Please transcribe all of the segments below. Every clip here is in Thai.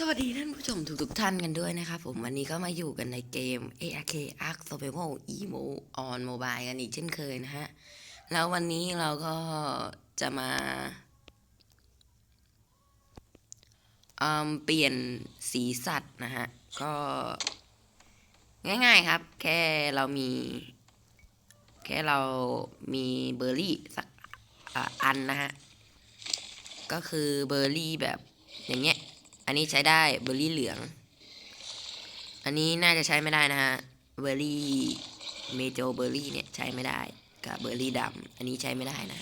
สวัสดีท่านผู้ชมทุกทุกๆท่านกันด้วยนะครับผมวันนี้ก็มาอยู่กันในเกม ARK Ark Survival Emo on Mobile กันอีกเช่นเคยนะฮะ แล้ววันนี้เราก็จะมาเปลี่ยนสีสัตว์นะฮะ ก็ง่ายๆครับ แค่เรามี แค่เรามีเบอร์รี่สักออันนะฮะ ก็คือเบอร์รี่แบบอย่างเงี้ย อันนี้ใช้ได้เบอร์รี่เหลือง อันนี้น่าจะใช้ไม่ได้นะฮะ เบอร์รี่เมโจเบอร์รี่เนี่ยใช้ไม่ได้ กับเบอร์รี่ดำอันนี้ใช้ไม่ได้นะ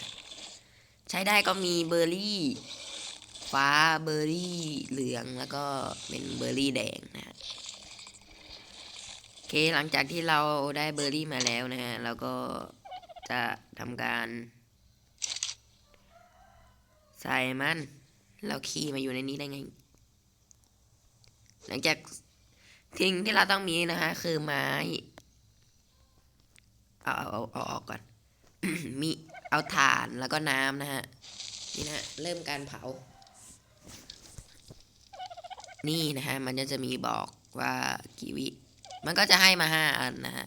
ใช้ได้ก็มีเบอร์รี่ฟ้าเบอร์รี่เหลืองแล้วก็เป็นเบอร์รี่แดงนะฮะโอเคหลังจากที่เราได้เบอร์รี่มาแล้วนะฮะเราก็จะทำการ ใส่มัน เราขี่มาอยู่ในนี้ได้ไง หลังจากทิ้งที่เราต้องมีนะฮะคือไม้เอาเอาเอาเอาออกก่อน มีเอาถ่านแล้วก็น้ำนะฮะ นี่นะะเริ่มการเผา นี่นะฮะ มันก็จะมีบอกว่ากี่วิ มันก็จะให้มาห้าอันนะฮะ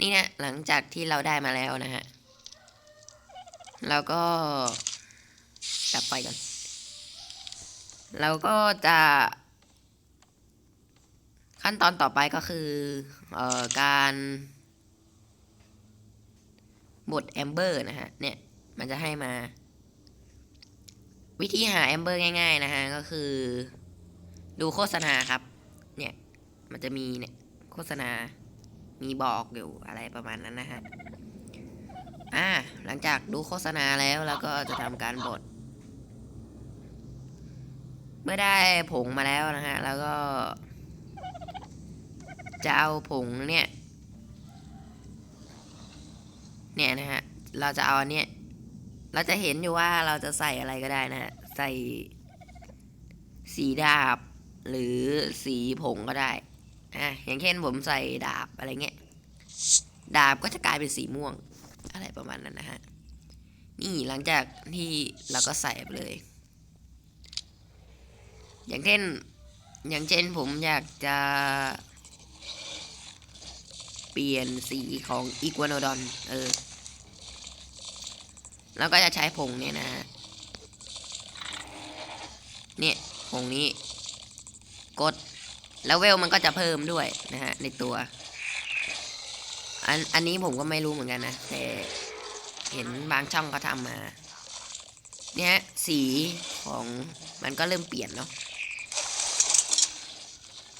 นี่นะหลังจากที่เราได้มาแล้วนะฮะเราก็ ดับไฟก่อนเราก็จะ ขั้นตอนต่อไปก็คือเอ่อการบดแอมเบอร์นะฮะเนี่ยมันจะให้มา วิธีหาแอมเบอร์ง่าย ๆ นะฮะก็คือ ดูโฆษณาครับ เนี่ย มันจะมีเนี่ยโฆษณามีบอกอยู่อะไรประมาณนั้นนะฮะอ่าหลังจากดูโฆษณาแล้วแล้วก็จะทำการบด เมื่อได้ผงมาแล้วนะฮะ แล้วก็ จะเอาผงเนี่ย เนี่ยนะฮะ เราจะเอาอันเนี้ย เราจะเห็นอยู่ว่าเราจะใส่อะไรก็ได้นะฮะ ใส่สีดาบ หรือสีผงก็ได้อะอย่างเช่นผมใส่ดาบอะไรเงี้ย ดาบก็จะกลายเป็นสีม่วง อะไรประมาณนั้นนะฮะ นี่หลังจากที่เราก็ใส่ไปเลย อย่างเช่น อย่างเช่นผมอยากจะเปลี่ยนสีของอีกัวโนดอนเออ แล้วก็จะใช้ผงเนี่ยนะเนี่ยผงนี้ กด แล้วเวลมันก็จะเพิ่มด้วยนะฮะ ในตัว อันอันนี้ผมก็ไม่รู้เหมือนกันนะ แต่เห็นบางช่องเขาทำมา เนี่ยสีของมันก็เริ่มเปลี่ยนเนาะ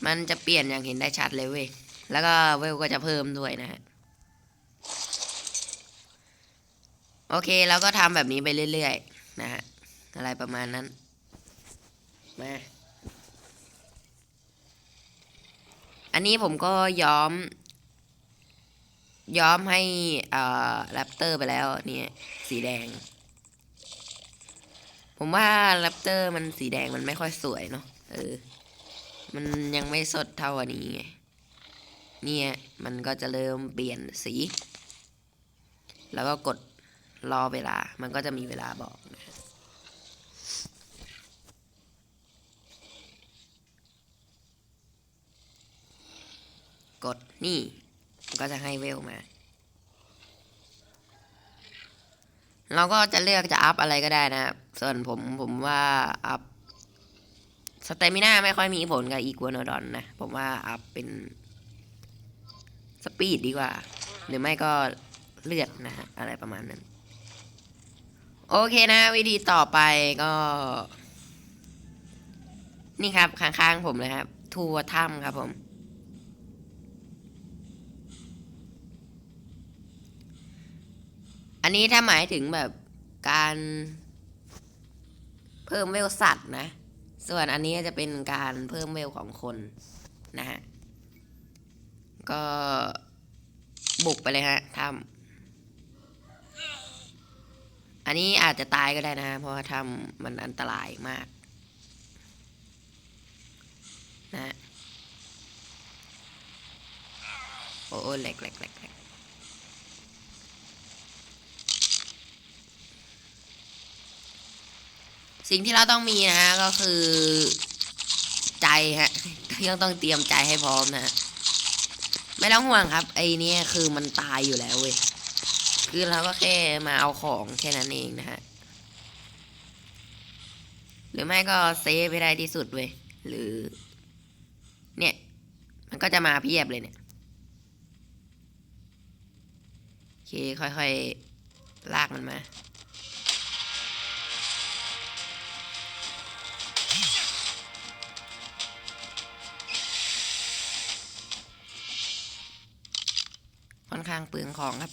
มันจะเปลี่ยนอย่างเห็นได้ชัดเลยเว้ย แล้วก็เวลก็จะเพิ่มด้วยนะฮะ โอเคเราก็ทำแบบนี้ไปเรื่อยๆนะฮะ อะไรประมาณนั้น มา อันนี้ผมก็ย้อม ย้อมให้อ่าแรปเตอร์ไปแล้วเนี่ยสีแดง ผมว่าแรปเตอร์มันสีแดงมันไม่ค่อยสวยเนาะ เออ มันยังไม่สดเท่าอันนี้ไงเนี่ยมันก็จะเริ่มเปลี่ยนสี แล้วก็กดรอเวลา มันก็จะมีเวลาบอกนะกดนี่มันก็จะให้เวลมา เราก็จะเลือกจะอัพอะไรก็ได้นะครับ ส่วนผมผมว่าอัพ สเตมิน่าไม่ค่อยมีผลกับอีกัวโนดอนนะ ผมว่าอัพเป็นสปีดดีกว่า หรือไม่ก็เลือดนะฮะ อะไรประมาณนั้น โอเคนะวิธีต่อไปก็ นี่ครับ ข้างๆผมเลยครับ ทัวร์ถ้ำครับผม อันนี้ถ้าหมายถึงแบบการเพิ่มเวลสัตว์นะ ส่วนอันนี้จะเป็นการเพิ่มเวลของคนนะฮะ ก็บุกไปเลยฮะทำอันนี้อาจจะตายก็ได้นะฮะเพราะว่าทำมันอันตรายมากนะฮะโอ้โอ้แหลกแหลกแหลกแหลก สิ่งที่เราต้องมีนะฮะก็คือใจฮะยังต้องเตรียมใจให้พร้อมนะไม่ต้องห่วงครับ ไอ้เนี่ยคือมันตายอยู่แล้วเว้ยคือเราก็แค่มาเอาของแค่นั้นเองนะฮะหรือไม่ก็เซฟไปได้ที่สุดเว้ยหรือ เนี่ย มันก็จะมาเพียบเลยเนี่ยโอเคค่อยๆลากมันมา ค่อนข้างเปลืองของครับ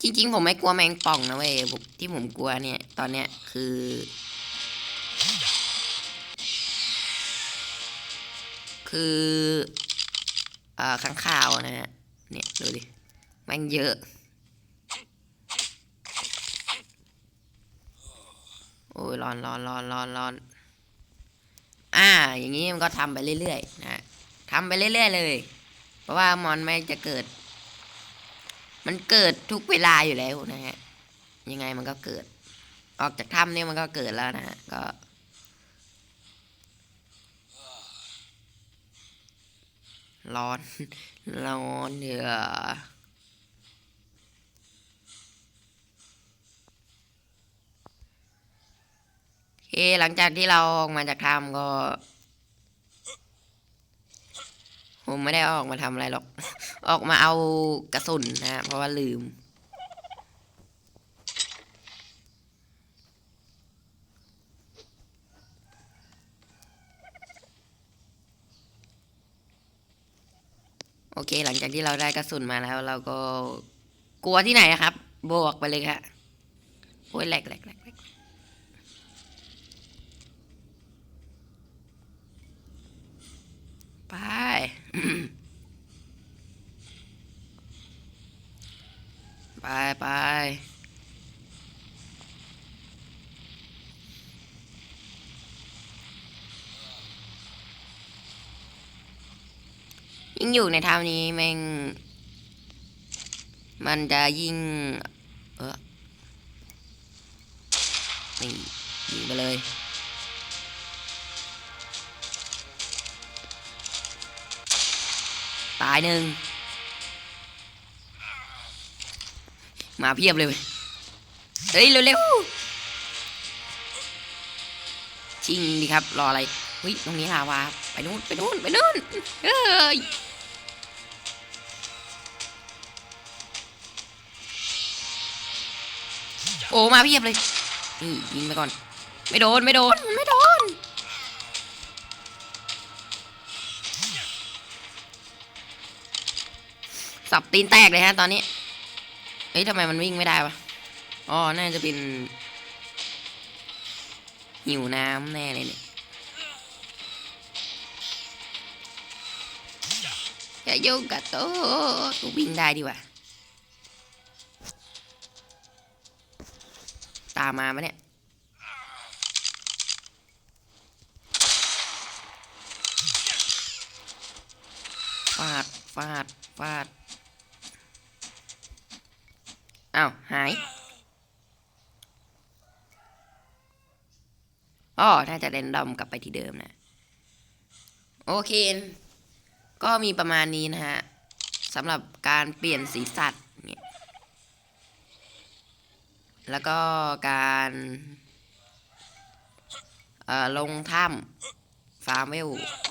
จริงๆ ผมไม่กลัวแมงป่องนะเว้ยที่ผมกลัวเนี่ย ตอนเนี้ยคือคืออ่อข้างข่าวนะฮะ เนี่ย ดูดิแมงเยอะ โอ้ยร้อนร้อนร้อนร้อนร้อน อ่า อย่างนี้มันก็ทำไปเรื่อยๆนะฮะทำไปเรื่อยๆเลย เพราะว่ามอนไม่จะเกิด มันเกิดทุกเวลาอยู่แล้วนะฮะ ยังไงมันก็เกิด ออกจากถ้ำเนี่ยมันก็เกิดแล้วนะฮะ ก็ร้อน ร้อนเดือโอ เคหลังจากที่เราออกมาจากถ้ำก็ ผมไม่ได้ออกมาทำอะไรหรอก ออกมาเอากระสุนนะ เพราะว่าลืม โอเค หลังจากที่เราได้กระสุนมาแล้ว เราก็กลัวที่ไหนครับ บวกไปเลยค่ะโอ้ยแหลกแหลกแหลกแหลก ไป ไปไปยิ่งอยู่ในถ้ำนี้แม่งมันจะยิ่ง ตายหนึ่งมาเพียบเลยเว้ยเฮ้ยเร็วๆชิงดีครับ รออะไรเฮ้ยตรงนี้ลาวาไปนู่นไปนู่นไปนู่นเฮ้ยโอ้มาเพียบเลยนี่ยิงไปก่อน ไม่โดนไม่โดนไม่โดน สับตีนแตกเลยฮะตอนนี้เฮ้ยทำไมมันวิ่งไม่ได้วะอ๋อ น่าจะเป็นหิวน้ำแน่เลยเนี่ยอย่ายุ่งกับโต๊ะตัววิ่งได้ดีกว่าตามมาปะเนี่ย ฟาด ฟาด ฟาด อ้าวหายอ๋อน่าจะเรนดอมกลับไปที่เดิมนะ โอเค ก็มีประมาณนี้นะฮะสำหรับการเปลี่ยนสีสัตว์เนี่ยแล้วก็การเอ่อลงถ้ำฟาร์มเวล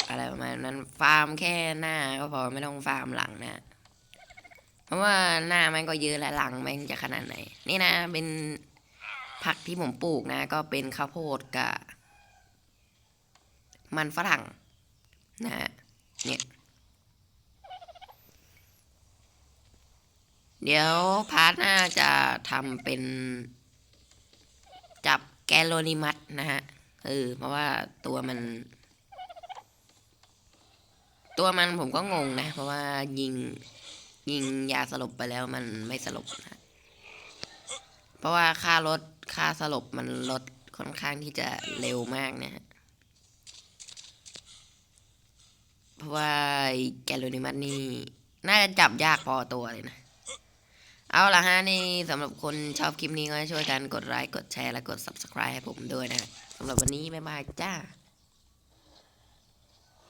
อะไรประมาณนั้น ฟาร์มแค่หน้าก็พอไม่ต้องฟาร์มหลังนะ ราะว่าหน้ามันก็เยอะและหลังมันจะขนาดไหน นี่นะเป็นผักที่ผมปลูกนะ ก็เป็นข้าวโพดกับมันฝรั่งนะฮะเนี่ยเดี๋ยวพาร์ทหน้าจะทำเป็นจับแกลโลนิมัสนะฮะเออเพราะว่าตัวมัน ตัวมันผมก็งงนะ เพราะว่ายิง ยิงยาสลบไปแล้วมันไม่สลบนะ เพราะว่าค่ารถค่าสลบมันลดค่อนข้างที่จะเร็วมากนะฮะ เพราะว่าแกลโลนิมัสนี่ น่าจะจับยากพอตัวเลยนะ เอาละฮะนี่สำหรับคนชอบคลิปนี้ก็ช่วยกันกดไลค์กดแชร์และกด subscribe ให้ผมด้วยนะสำหรับวันนี้บ๊ายบายจ้า